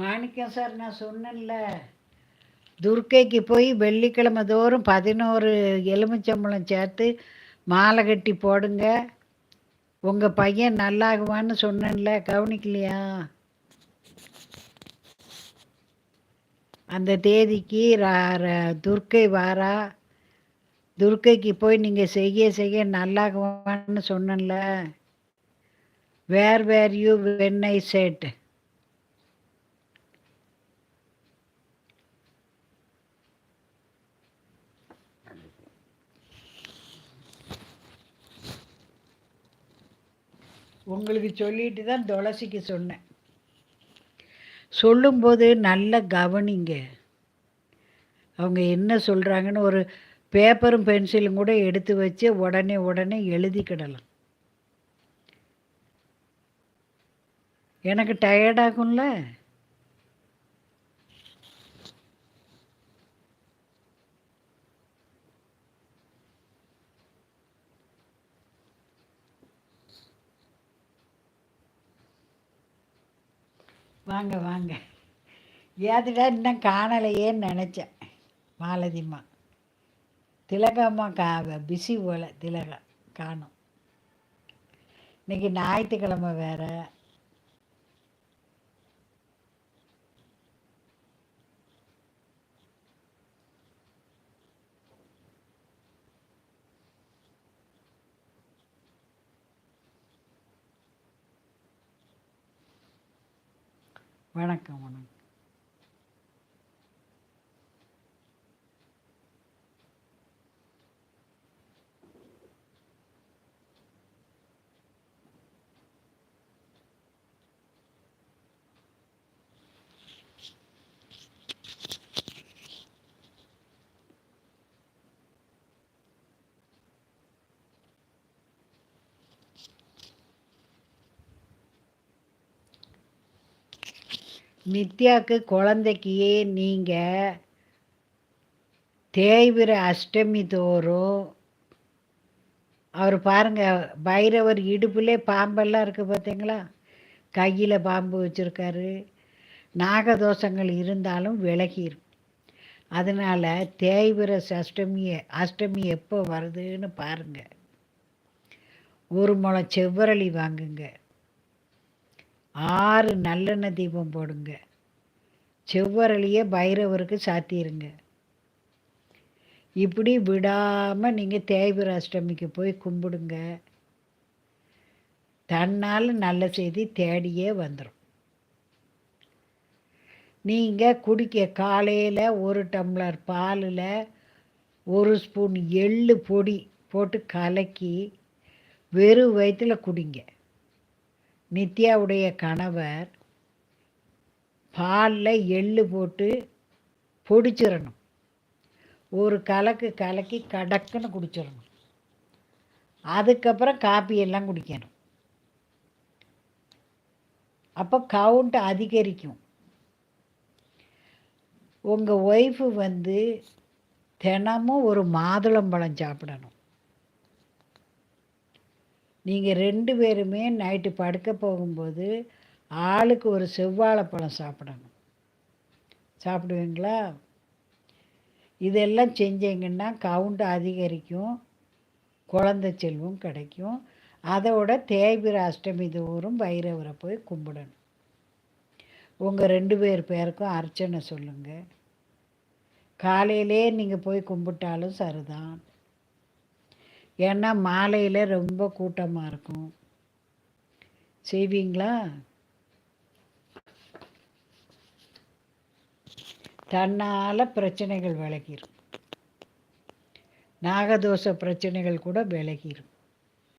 மாணிக்கம் sir நான் சொன்னேன்ல துர்க்கைக்கு போய் வெள்ளிக்கிழமை தோறும் பதினோரு எலுமிச்சம்பழம் சேர்த்து மாலை கட்டி போடுங்க. உங்கள் பையன் நல்லாகுவான்னு சொன்னேன்ல கவனிக்கலையா? அந்த தேதிக்கு துர்க்கை வாரா? துர்க்கைக்கு போய் நீங்கள் செய்ய செய்ய நல்லாகுவான்னு சொன்னேன்ல. Where where you when I said உங்களுக்கு சொல்லிட்டு தான் துளசிக்கு சொன்னேன். சொல்லும்போது நல்ல கவனிங்க. அவங்க என்ன சொல்கிறாங்கன்னு ஒரு பேப்பரும் பென்சிலும் கூட எடுத்து வச்சு உடனே உடனே எழுதிக்கிடலாம் எனக்கு டயர்டாகும்ல வாங்க வாங்க. ஏதுடா இன்னும் காணலையேன்னு நினச்சேன். மாலதிம்மா. திலகம்மா கா பிஸி போல் திலகம் காணும். இன்றைக்கி ஞாயிற்றுக்கிழமை வேறு. வணக்கம் வணக்கம். நித்யாவுக்கு குழந்தைக்கியே நீங்கள் தேய்விர அஷ்டமி தோறும் அவர் பாருங்கள் பைரவர் இடுப்புலே பாம்பெல்லாம் இருக்குது பார்த்தீங்களா? கையில் பாம்பு வச்சுருக்காரு. நாகதோஷங்கள் இருந்தாலும் விலகிரும் அதனால் தேய்விர அஷ்டமி அஷ்டமி எப்போ வருதுன்னு பாருங்கள் ஒரு முளை செவ்வரளி வாங்குங்க. ஆறு நல்லெண்ணெய் தீபம் போடுங்க. செவ்வரளியே பைரவருக்கு சாத்திருங்க. இப்படி விடாமல் நீங்கள் தேய்பிர அஷ்டமிக்கு போய் கும்பிடுங்க. தன்னால் நல்ல செய்தி தேடியே வந்துடும் நீங்கள் குடிக்க காலையில் ஒரு டம்ளர் பாலில் ஒரு ஸ்பூன் எள்ளு பொடி போட்டு கலக்கி வெறும் வயிற்றில் குடிங்க. நித்யாவுடைய கணவர் பாலில் எள்ளு போட்டு பொடிச்சிடணும். ஒரு கலக்கு கலக்கி கடக்குன்னு குடிச்சிடணும். அதுக்கப்புறம் காப்பி எல்லாம் குடிக்கணும். அப்போ கவுண்ட் அதிகரிக்கும். உங்கள் ஒய்ஃபு வந்து தினமும் ஒரு மாதுளம்பழம் சாப்பிடணும். நீங்கள் ரெண்டு பேருமே நைட்டு படுக்க போகும்போது ஆளுக்கு ஒரு செவ்வாழைப்பழம் சாப்பிடணும். சாப்பிடுவீங்களா? இதெல்லாம் செஞ்சீங்கன்னா கவுண்ட் அதிகரிக்கும். குழந்த செல்வம் கிடைக்கும். அதோட தேய்பிர அஷ்டமி தோறும் பைரவரை போய் கும்பிடணும். உங்கள் ரெண்டு பேர் பேருக்கும் அர்ச்சனை சொல்லுங்கள் காலையிலே நீங்கள் போய் கும்பிட்டாலும் சரிதான். ஏன்னா மாலையில் ரொம்ப கூட்டமாக இருக்கும். செய்வீங்களா? தன்னால் பிரச்சனைகள் விலகிடும் நாகதோஷ பிரச்சனைகள் கூட விலகிடும்